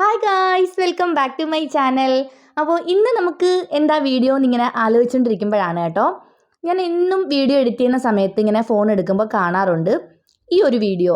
Hi guys welcome back to my channel അപ്പോൾ ഇന്ന് നമുക്ക് എന്താ വീഡിയോ എന്നിങ്ങനെ ആലോചിച്ചുകൊണ്ടിരിക്കുമ്പോഴാണ് കേട്ടോ. ഞാൻ എന്നും വീഡിയോ എഡിറ്റ് ചെയ്യുന്ന സമയത്ത് ഇങ്ങനെ ഫോൺ എടുക്കുമ്പോൾ കാണാറുണ്ട് ഈ ഒരു വീഡിയോ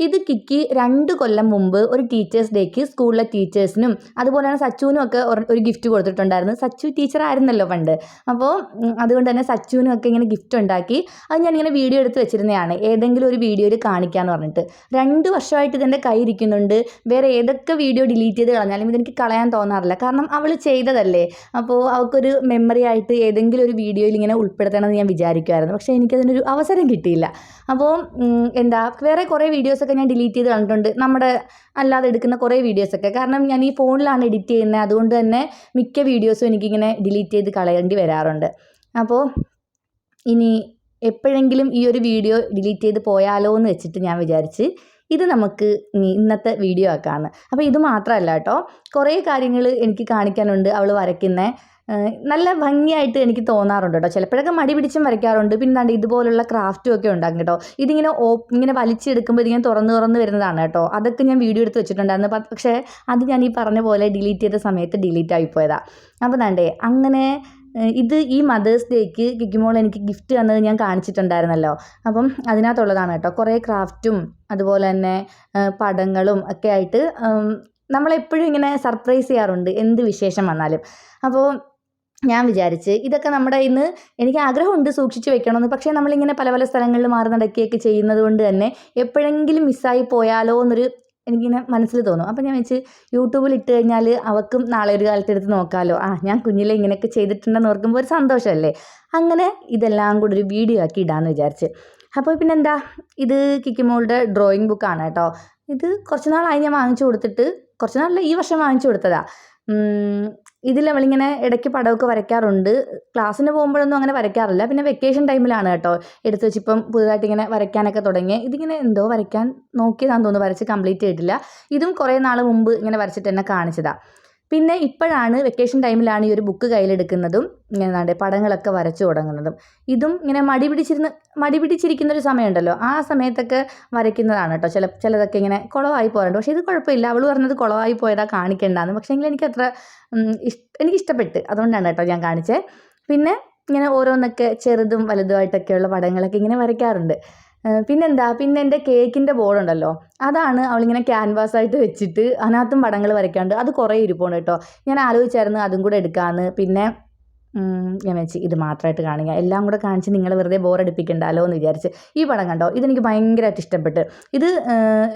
ഇത് കിക്കി രണ്ട് കൊല്ലം മുമ്പ് ഒരു ടീച്ചേഴ്സ് ഡേക്ക് സ്കൂളിലെ ടീച്ചേഴ്സിനും അതുപോലെ തന്നെ സച്ചുവിനും ഒക്കെ ഒരു- ഗിഫ്റ്റ് കൊടുത്തിട്ടുണ്ടായിരുന്നു സച്ചു ടീച്ചർ ആയിരുന്നല്ലോ പണ്ട്. അപ്പോൾ അതുകൊണ്ട് തന്നെ സച്ചുവിനും ഒക്കെ ഇങ്ങനെ ഗിഫ്റ്റ് ഉണ്ടാക്കി. അത് ഞാനിങ്ങനെ വീഡിയോ എടുത്ത് വെച്ചിരുന്നതാണ്. ഏതെങ്കിലും ഒരു വീഡിയോയിൽ കാണിക്കാമെന്ന് പറഞ്ഞിട്ട്. രണ്ട് വർഷമായിട്ട് ഇതെന്റെ കൈ ഇരിക്കുന്നുണ്ട്. വേറെ ഏതൊക്കെ വീഡിയോ ഡിലീറ്റ് ചെയ്ത് കളഞ്ഞാലും ഇതെനിക്ക് കളയാൻ തോന്നാറില്ല. കാരണം അവൾ ചെയ്തതല്ലേ. അപ്പോൾ അവൾക്കൊരു മെമ്മറി ആയിട്ട് ഏതെങ്കിലും ഒരു വീഡിയോയിൽ ഇങ്ങനെ ഉൾപ്പെടുത്തണമെന്ന് ഞാൻ വിചാരിക്കുമായിരുന്നു പക്ഷേ എനിക്കതിനൊരു അവസരം കിട്ടിയില്ല. അപ്പോൾ എന്താ വേറെ കുറേ വീഡിയോസൊക്കെ ഞാൻ ഡിലീറ്റ് ചെയ്ത് കണ്ടിട്ടുണ്ട്. നമ്മുടെ അല്ലാതെ എടുക്കുന്ന കുറേ വീഡിയോസൊക്കെ കാരണം ഞാൻ ഈ ഫോണിലാണ് എഡിറ്റ് ചെയ്യുന്നത്. അതുകൊണ്ട് തന്നെ മിക്ക വീഡിയോസും എനിക്കിങ്ങനെ ഡിലീറ്റ് ചെയ്ത് കളയേണ്ടി വരാറുണ്ട്. അപ്പോൾ ഇനി എപ്പോഴെങ്കിലും ഈ ഒരു വീഡിയോ ഡിലീറ്റ് ചെയ്ത് പോയാലോ എന്ന് വെച്ചിട്ട് ഞാൻ വിചാരിച്ച് ഇത് നമുക്ക് ഇന്നത്തെ വീഡിയോ ആക്കാമെന്ന് അപ്പോൾ ഇത് മാത്രമല്ല കേട്ടോ. കുറേ കാര്യങ്ങൾ എനിക്ക് കാണിക്കാനുണ്ട് അവൾ വരയ്ക്കുന്ന. നല്ല ഭംഗിയായിട്ട് എനിക്ക് തോന്നാറുണ്ട് കേട്ടോ ചിലപ്പോഴൊക്കെ മടി പിടിച്ചും വരയ്ക്കാറുണ്ട്. പിന്നെ ദാണ്ട് ഇതുപോലുള്ള ക്രാഫ്റ്റും ഒക്കെ ഉണ്ടാകും കേട്ടോ ഇതിങ്ങനെ ഓ ഇങ്ങനെ വലിച്ചെടുക്കുമ്പോൾ ഇതിങ്ങനെ തുറന്ന് തുറന്ന് വരുന്നതാണ് കേട്ടോ അതൊക്കെ ഞാൻ വീഡിയോ എടുത്ത് വെച്ചിട്ടുണ്ടായിരുന്നു. പക്ഷേ അത് ഞാൻ ഈ പറഞ്ഞ പോലെ ഡിലീറ്റ് ചെയ്ത സമയത്ത് ഡിലീറ്റ് ആയിപ്പോയതാണ് അപ്പോൾ ദാണ്ടേ അങ്ങനെ ഇത് ഈ മദേഴ്സ് ഡേക്ക് കിക്കുമ്പോൾ എനിക്ക് ഗിഫ്റ്റ് തന്നത് ഞാൻ കാണിച്ചിട്ടുണ്ടായിരുന്നല്ലോ. അപ്പം അതിനകത്തുള്ളതാണ് കേട്ടോ കുറേ ക്രാഫ്റ്റും അതുപോലെ തന്നെ പടങ്ങളും ഒക്കെ ആയിട്ട് നമ്മളെപ്പോഴും ഇങ്ങനെ സർപ്രൈസ് ചെയ്യാറുണ്ട്. എന്ത് വിശേഷം വന്നാലും. അപ്പോൾ ഞാൻ വിചാരിച്ച് ഇതൊക്കെ നമ്മുടെ ഇന്ന് എനിക്ക് ആഗ്രഹമുണ്ട് സൂക്ഷിച്ച് വെക്കണമെന്ന്. പക്ഷേ നമ്മളിങ്ങനെ പല പല സ്ഥലങ്ങളിൽ മാറി നടക്കുകയൊക്കെ ചെയ്യുന്നത് കൊണ്ട് തന്നെ എപ്പോഴെങ്കിലും മിസ്സായി പോയാലോ എന്നൊരു എനിക്കിങ്ങനെ മനസ്സിൽ തോന്നും. അപ്പോൾ ഞാൻ വെച്ച് യൂട്യൂബിൽ ഇട്ട് കഴിഞ്ഞാൽ അവൾക്കും നാളെ ഒരു കാലത്ത് എടുത്ത് നോക്കാമല്ലോ ആ ഞാൻ കുഞ്ഞിലെ ഇങ്ങനെയൊക്കെ ചെയ്തിട്ടുണ്ടെന്ന് ഓർക്കുമ്പോൾ ഒരു സന്തോഷമല്ലേ? അങ്ങനെ ഇതെല്ലാം കൂടി ഒരു വീഡിയോ ആക്കി ഇടാമെന്ന് വിചാരിച്ച്. അപ്പോൾ പിന്നെന്താ? ഇത് കിക്കിമോളുടെ ഡ്രോയിങ് ബുക്കാണ് കേട്ടോ. ഇത് കുറച്ച് നാളായി ഞാൻ വാങ്ങിച്ചു കൊടുത്തിട്ട് കുറച്ച് നാളല്ല ഈ വർഷം വാങ്ങിച്ചു കൊടുത്തതാ. ഇതിൽ അവളിങ്ങനെ ഇടയ്ക്ക് പടമൊക്കെ വരയ്ക്കാറുണ്ട്. ക്ലാസ്സിന് പോകുമ്പോഴൊന്നും അങ്ങനെ വരയ്ക്കാറില്ല. പിന്നെ വെക്കേഷൻ ടൈമിലാണ് കേട്ടോ. എടുത്ത് വെച്ച് ഇപ്പം പുതുതായിട്ട് ഇങ്ങനെ വരയ്ക്കാനൊക്കെ തുടങ്ങി ഇതിങ്ങനെ എന്തോ വരയ്ക്കാൻ നോക്കിയതാണെന്ന് തോന്നുന്നു. വരച്ച് കംപ്ലീറ്റ് ചെയ്തിട്ടില്ല. ഇതും കുറേ നാൾ മുമ്പ് ഇങ്ങനെ വരച്ചിട്ട് എന്നെ കാണിച്ചതാണ് പിന്നെ ഇപ്പോഴാണ് വെക്കേഷൻ ടൈമിലാണ് ഈ ഒരു ബുക്ക് കയ്യിലെടുക്കുന്നതും ദാണ്ടെ പടങ്ങളൊക്കെ വരച്ചു തുടങ്ങുന്നതും. ഇതും ഇങ്ങനെ മടി പിടിച്ചിരുന്ന് മടി പിടിച്ചിരിക്കുന്ന ഒരു സമയമുണ്ടല്ലോ. ആ സമയത്തൊക്കെ വരയ്ക്കുന്നതാണ് കേട്ടോ ചില ചിലതൊക്കെ ഇങ്ങനെ കുളമായി പോകാറുണ്ട്. പക്ഷേ ഇത് കുഴപ്പമില്ല. അവൾ പറഞ്ഞത് കുളമായി പോയതാ കാണിക്കേണ്ടെന്ന് പക്ഷേ എങ്കിൽ എനിക്ക് അത്ര എനിക്ക് ഇഷ്ടപ്പെട്ട് അതുകൊണ്ടാണ് കേട്ടോ ഞാൻ കാണിച്ചത് പിന്നെ ഇങ്ങനെ ഓരോന്നൊക്കെ ചെറുതും വലുതുമായിട്ടൊക്കെയുള്ള പടങ്ങളൊക്കെ ഇങ്ങനെ വരയ്ക്കാറുണ്ട്. പിന്നെന്താ? പിന്നെ എന്റെ കേക്കിന്റെ ബോർഡുണ്ടല്ലോ. അതാണ് അവളിങ്ങനെ ക്യാൻവാസായിട്ട് വെച്ചിട്ട് അതിനകത്തും പടങ്ങൾ വരയ്ക്കാണ്ട് അത് കുറേ ഇരിപ്പുണ്ട് കേട്ടോ. ഞാൻ ആലോചിച്ചായിരുന്നു അതും കൂടെ എടുക്കാമെന്ന് പിന്നെ ഞാൻ വെച്ച് ഇത് മാത്രമായിട്ട് കാണുക എല്ലാം കൂടെ കാണിച്ച് നിങ്ങൾ വെറുതെ ബോറടിപ്പിക്കണ്ടല്ലോ എന്ന് വിചാരിച്ച്. ഈ പടം കണ്ടോ? ഇതെനിക്ക് ഭയങ്കരമായിട്ട് ഇഷ്ടപ്പെട്ട്. ഇത്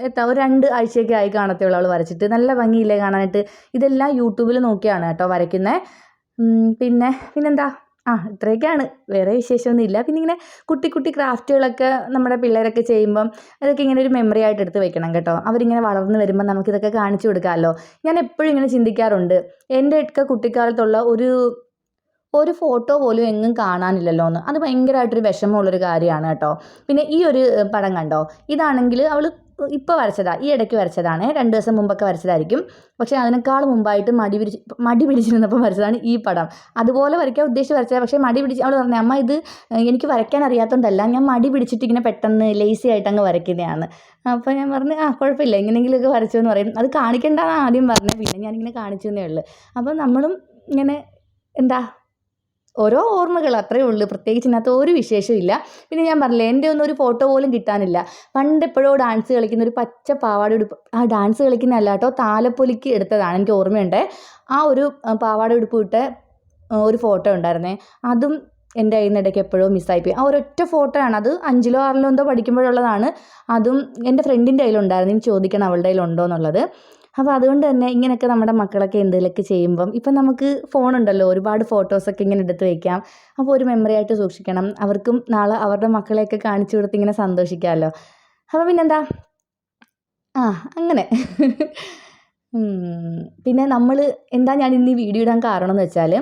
എത്താ ഒരു രണ്ട് ആഴ്ചയൊക്കെ ആയി കാണത്തുള്ളൂ അവൾ വരച്ചിട്ട്. നല്ല ഭംഗിയില്ലേ കാണാനായിട്ട്? ഇതെല്ലാം യൂട്യൂബിൽ നോക്കിയാണ് കേട്ടോ വരയ്ക്കുന്നത് പിന്നെ പിന്നെന്താ? ആ ഇത്രയൊക്കെയാണ്. വേറെ വിശേഷമൊന്നുമില്ല. പിന്നെ ഇങ്ങനെ കുട്ടി കുട്ടി ക്രാഫ്റ്റുകളൊക്കെ നമ്മുടെ പിള്ളേരൊക്കെ ചെയ്യുമ്പം അതൊക്കെ ഇങ്ങനെ ഒരു മെമ്മറി ആയിട്ട് എടുത്ത് വെക്കണം കേട്ടോ. അവരിങ്ങനെ വളർന്നു വരുമ്പോൾ നമുക്കിതൊക്കെ കാണിച്ചു കൊടുക്കാമല്ലോ. ഞാൻ എപ്പോഴും ഇങ്ങനെ ചിന്തിക്കാറുണ്ട്. എന്റെ ഒക്കെ കുട്ടിക്കാലത്തുള്ള ഒരു ഒരു ഫോട്ടോ പോലും എങ്ങും കാണാനില്ലല്ലോ എന്ന് അത് ഭയങ്കരമായിട്ടൊരു വിഷമമുള്ളൊരു കാര്യമാണ് കേട്ടോ. പിന്നെ ഈ ഒരു പടം കണ്ടോ? ഇതാണെങ്കിൽ അവൾ ഇപ്പോൾ വരച്ചതാ ഈ ഇടയ്ക്ക് വരച്ചതാണ്. രണ്ട് ദിവസം മുമ്പൊക്കെ വരച്ചതായിരിക്കും. പക്ഷേ അതിനേക്കാൾ മുമ്പായിട്ട് മടി പിടിച്ച് മടി പിടിച്ചിരുന്നപ്പോൾ വരച്ചതാണ് ഈ പടം. അതുപോലെ വരയ്ക്കാൻ ഉദ്ദേശിച്ച് വരച്ചതാണ് പക്ഷേ മടി പിടിച്ച് അവൾ പറഞ്ഞു അമ്മ ഇത് എനിക്ക് വരയ്ക്കാൻ അറിയാത്തതുകൊണ്ടല്ല ഞാൻ മടി പിടിച്ചിട്ട് ഇങ്ങനെ പെട്ടെന്ന് ലേസി ആയിട്ട് അങ്ങ് വരയ്ക്കുന്നതാണ്. അപ്പോൾ ഞാൻ പറഞ്ഞു ആ കുഴപ്പമില്ല. എങ്ങനെയെങ്കിലുമൊക്കെ വരച്ചു എന്ന് പറയും. അത് കാണിക്കേണ്ടതാണ് ആദ്യം പറഞ്ഞത്. പിന്നെ ഞാനിങ്ങനെ കാണിച്ചു എന്നേ ഉള്ളൂ. അപ്പോൾ നമ്മളും ഇങ്ങനെ എന്താ ഓരോ ഓർമ്മകൾ അത്രയേ ഉള്ളൂ. പ്രത്യേകിച്ച് ഇതിനകത്ത് ഒരു വിശേഷമില്ല പിന്നെ ഞാൻ പറഞ്ഞില്ലേ എന്റെ ഒന്നും ഒരു ഫോട്ടോ പോലും കിട്ടാനില്ല. പണ്ട് എപ്പോഴോ ഡാൻസ് കളിക്കുന്ന ഒരു പച്ച പാവാട ഉടുപ്പ്. ആ ഡാൻസ് കളിക്കുന്നതല്ല കേട്ടോ താലപ്പൊലിക്ക് എടുത്തതാണ് എനിക്ക് ഓർമ്മയുണ്ട്. ആ ഒരു പാവാട ഉടുപ്പ് ഇട്ട ഒരു ഫോട്ടോ ഉണ്ടായിരുന്നേ. അതും എന്റെ കയ്യിൽ നിന്ന് ഇടയ്ക്ക് എപ്പോഴും മിസ്സായിപ്പോയി ആ ഒരൊറ്റ ഫോട്ടോ ആണ്. അത് അഞ്ചിലോ ആറിലോ എന്തോ പഠിക്കുമ്പോഴുള്ളതാണ്. അതും എന്റെ ഫ്രണ്ടിന്റെ കയ്യിലുണ്ടായിരുന്നു. ഇനി ചോദിക്കണം അവളുടെ കയ്യിലുണ്ടോ എന്നുള്ളത്. അപ്പോൾ അതുകൊണ്ട് തന്നെ ഇങ്ങനെയൊക്കെ നമ്മുടെ മക്കളൊക്കെ എന്തെങ്കിലുമൊക്കെ ചെയ്യുമ്പം ഇപ്പം നമുക്ക് ഫോണുണ്ടല്ലോ ഒരുപാട് ഫോട്ടോസൊക്കെ ഇങ്ങനെ എടുത്ത് വയ്ക്കാം അപ്പോൾ ഒരു മെമ്മറി ആയിട്ട് സൂക്ഷിക്കണം. അവർക്കും നാളെ അവരുടെ മക്കളെയൊക്കെ കാണിച്ചു കൊടുത്ത് ഇങ്ങനെ സന്തോഷിക്കാമല്ലോ. അപ്പോൾ പിന്നെന്താ? ആ അങ്ങനെ. പിന്നെ നമ്മൾ എന്താ ഞാൻ ഇന്ന് ഈ വീഡിയോ ഇടാൻ കാരണം എന്ന് വെച്ചാൽ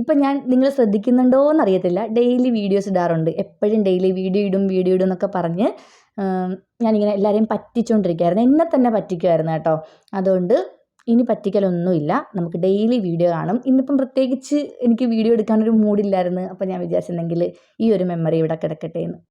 ഇപ്പം ഞാൻ നിങ്ങൾ ശ്രദ്ധിക്കുന്നുണ്ടോ എന്നറിയത്തില്ല ഡെയിലി വീഡിയോസ് ഇടാറുണ്ട്. എപ്പോഴും ഡെയിലി വീഡിയോ ഇടും വീഡിയോ ഇടും എന്നൊക്കെ പറഞ്ഞ് ഞാനിങ്ങനെ എല്ലാവരെയും പറ്റിച്ചുകൊണ്ടിരിക്കുകയായിരുന്നു എന്നെ തന്നെ പറ്റിക്കുമായിരുന്നു കേട്ടോ. അതുകൊണ്ട് ഇനി പറ്റിക്കലൊന്നുമില്ല. നമുക്ക് ഡെയിലി വീഡിയോ കാണും. ഇന്നിപ്പം പ്രത്യേകിച്ച് എനിക്ക് വീഡിയോ എടുക്കാനൊരു മൂഡില്ലായിരുന്നു അപ്പം ഞാൻ വിചാരിച്ചിട്ടുണ്ടെങ്കിൽ ഈ ഒരു മെമ്മറി ഇവിടെ കിടക്കട്ടെ എന്ന്.